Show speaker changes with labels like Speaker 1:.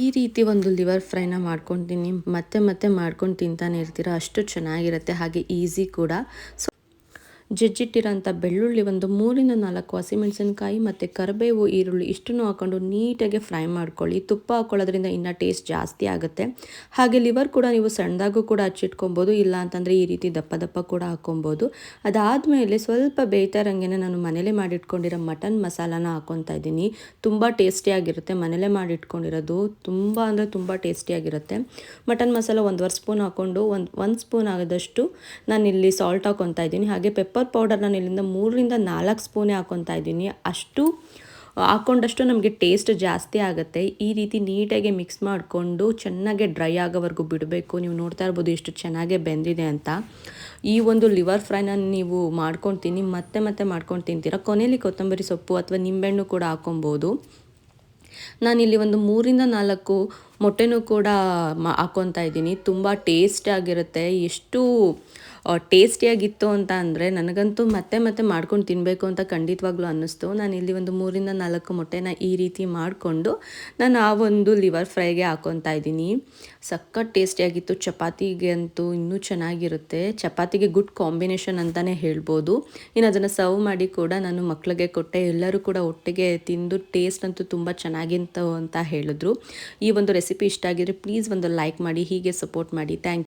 Speaker 1: ಈ ರೀತಿ ಒಂದು ಲಿವರ್ ಫ್ರೈನ ಮಾಡ್ಕೊತೀನಿ, ಮತ್ತೆ ಮತ್ತೆ ಮಾಡ್ಕೊಂಡು ತಿಂತಾನೆ ಇರ್ತೀರ, ಅಷ್ಟು ಚೆನ್ನಾಗಿರುತ್ತೆ, ಹಾಗೆ ಈಸಿ ಕೂಡ. ಸೊ ಜಜ್ಜಿಟ್ಟಿರೋಂಥ ಬೆಳ್ಳುಳ್ಳಿ ಒಂದು ಮೂರಿಂದ ನಾಲ್ಕು ಹಸಿಮೆಣಸಿನಕಾಯಿ ಮತ್ತು ಕರಿಬೇವು ಈರುಳ್ಳಿ ಇಷ್ಟನ್ನು ಹಾಕೊಂಡು ನೀಟಾಗಿ ಫ್ರೈ ಮಾಡ್ಕೊಳ್ಳಿ. ತುಪ್ಪ ಹಾಕ್ಕೊಳ್ಳೋದ್ರಿಂದ ಇನ್ನೂ ಟೇಸ್ಟ್ ಜಾಸ್ತಿ ಆಗುತ್ತೆ. ಹಾಗೆ ಲಿವರ್ ಕೂಡ ನೀವು ಸಣ್ಣದಾಗೂ ಕೂಡ ಹಚ್ಚಿಟ್ಕೊಬೋದು ಇಲ್ಲ ಅಂತಂದರೆ ಈ ರೀತಿ ದಪ್ಪ ದಪ್ಪ ಕೂಡ ಹಾಕೊಬೋದು ಅದಾದಮೇಲೆ ಸ್ವಲ್ಪ ಬೇಯ್ತಾರಂಗೆ ನಾನು ಮನೇಲೆ ಮಾಡಿಟ್ಕೊಂಡಿರೋ ಮಟನ್ ಮಸಾಲಾನ ಹಾಕೊತಾ ಇದ್ದೀನಿ. ತುಂಬ ಟೇಸ್ಟಿಯಾಗಿರುತ್ತೆ ಮನೇಲೇ ಮಾಡಿಟ್ಕೊಂಡಿರೋದು. ತುಂಬ ಅಂದರೆ ತುಂಬ ಟೇಸ್ಟಿಯಾಗಿರುತ್ತೆ ಮಟನ್ ಮಸಾಲ ಒಂದುವರೆ ಸ್ಪೂನ್ ಹಾಕ್ಕೊಂಡು ಒಂದು ಒಂದು ಸ್ಪೂನ್ ಆಗೋದಷ್ಟು ನಾನು ಇಲ್ಲಿ ಸಾಲ್ಟ್ ಹಾಕೊತಾ ಇದ್ದೀನಿ. ಹಾಗೆ ಪೆಪ್ಪರ್ ಪೌಡರ್ ನಾನು ಇಲ್ಲಿಂದ ಮೂರರಿಂದ ನಾಲ್ಕು ಸ್ಪೂನೇ ಹಾಕೊತಾ ಇದ್ದೀನಿ. ಅಷ್ಟು ಹಾಕ್ಕೊಂಡಷ್ಟು ನಮಗೆ ಟೇಸ್ಟ್ ಜಾಸ್ತಿ ಆಗುತ್ತೆ. ಈ ರೀತಿ ನೀಟಾಗಿ ಮಿಕ್ಸ್ ಮಾಡಿಕೊಂಡು ಚೆನ್ನಾಗೆ ಡ್ರೈ ಆಗೋವರೆಗೂ ಬಿಡಬೇಕು. ನೀವು ನೋಡ್ತಾ ಇರ್ಬೋದು ಎಷ್ಟು ಚೆನ್ನಾಗೆ ಬೆಂದಿದೆ ಅಂತ. ಈ ಒಂದು ಲಿವರ್ ಫ್ರೈನ ನೀವು ಮಾಡ್ಕೊಂಡು ತಿನ್ನಿ ಮತ್ತೆ ಮತ್ತೆ ಮಾಡ್ಕೊಂಡು ತಿಂತೀರ? ಕೊನೆಯಲ್ಲಿ ಕೊತ್ತಂಬರಿ ಸೊಪ್ಪು ಅಥವಾ ನಿಂಬೆಹಣ್ಣು ಕೂಡ ಹಾಕೊಬೋದು ನಾನಿಲ್ಲಿ ಒಂದು ಮೂರಿಂದ ನಾಲ್ಕು ಮೊಟ್ಟೆನೂ ಕೂಡ ಮಾ ಹಾಕ್ಕೊತಾ ಇದ್ದೀನಿ. ತುಂಬ ಟೇಸ್ಟ್ ಆಗಿರುತ್ತೆ. ಎಷ್ಟು ಟೇಸ್ಟಿಯಾಗಿತ್ತು ಅಂತ ಅಂದರೆ ನನಗಂತೂ ಮತ್ತೆ ಮತ್ತೆ ಮಾಡ್ಕೊಂಡು ತಿನ್ನಬೇಕು ಅಂತ ಖಂಡಿತವಾಗ್ಲೂ ಅನ್ನಿಸ್ತು. ನಾನು ಇಲ್ಲಿ ಒಂದು ಮೂರಿಂದ ನಾಲ್ಕು ಮೊಟ್ಟೆನ ಈ ರೀತಿ ಮಾಡಿಕೊಂಡು ನಾನು ಆ ಒಂದು ಲಿವರ್ ಫ್ರೈಗೆ ಹಾಕೊತಾ ಇದ್ದೀನಿ. ಸಖತ್ ಟೇಸ್ಟಿಯಾಗಿತ್ತು ಚಪಾತಿಗೆ ಅಂತೂ ಇನ್ನೂ ಚೆನ್ನಾಗಿರುತ್ತೆ. ಚಪಾತಿಗೆ ಗುಡ್ ಕಾಂಬಿನೇಷನ್ ಅಂತಲೇ ಹೇಳ್ಬೋದು. ಇನ್ನು ಅದನ್ನು ಸರ್ವ್ ಮಾಡಿ ಕೂಡ ನಾನು ಮಕ್ಕಳಿಗೆ ಕೊಟ್ಟೆ. ಎಲ್ಲರೂ ಕೂಡ ಒಟ್ಟಿಗೆ ತಿಂದು ಟೇಸ್ಟ್ ಅಂತೂ ತುಂಬ ಚೆನ್ನಾಗಿತ್ತು ಅಂತ ಹೇಳಿದ್ರು. ಈ ಒಂದು ರೆಸಿಪಿ ಇಷ್ಟ ಆಗಿದ್ರೆ ಪ್ಲೀಸ್ ಒಂದು ಲೈಕ್ ಮಾಡಿ ಹೀಗೆ ಸಪೋರ್ಟ್ ಮಾಡಿ. ಥ್ಯಾಂಕ್